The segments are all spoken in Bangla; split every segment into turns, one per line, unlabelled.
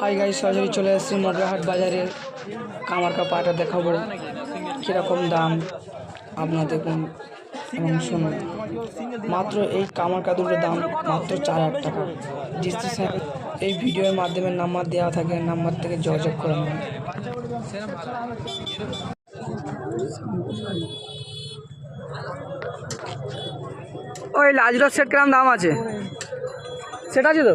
হাই গাই সরাসরি চলে এসেছি মগরাহাট বাজারের কামারকা পাটা দেখাবো কীরকম দাম। আপনার দেখুন এবং শুনুন। মাত্র এই কামারকা দুটোর দাম মাত্র চার হাজার টাকা। ডিসক্রিপশন এই ভিডিওর মাধ্যমে নাম্বার দেওয়া থাকে, নাম্বার থেকে যোগাযোগ করে ওই লাজরত সেট কিরম দাম আছে। সেটা আছে তো?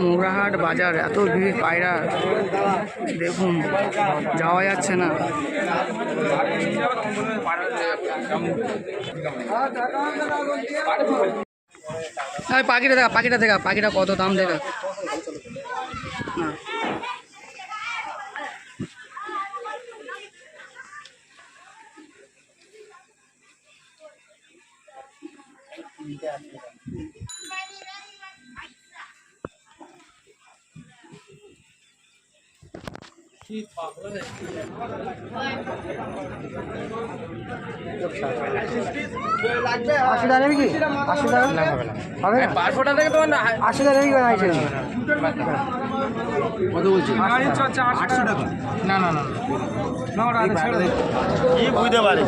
মোগরাহাট বাজার, এত ভিড়, পায়রা। দেখুন, যাওয়া যাচ্ছে না। পাখিটা দেখা পাখিটা দেখা, পাখিটা কত দাম দেখা। আশি টাকা নেবে কি? আশি টাকা? হবে না।
পাঁচশোটা থেকে তোমার
আশি টাকা নেবে কি বানাইছে?
কত বলছি?
আটশো টাকা?
না না না
কি বুঝতে পারি?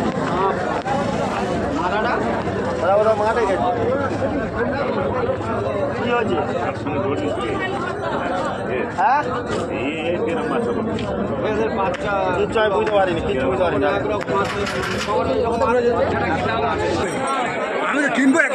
ওরা ওরা মাঠে গেছে কি হয়েছে? হ্যাঁ? কিচ্ছু আমি বুঝতে পারিনি কিচ্ছু বুঝতে পারিনি।
আমি তো কিনবো এক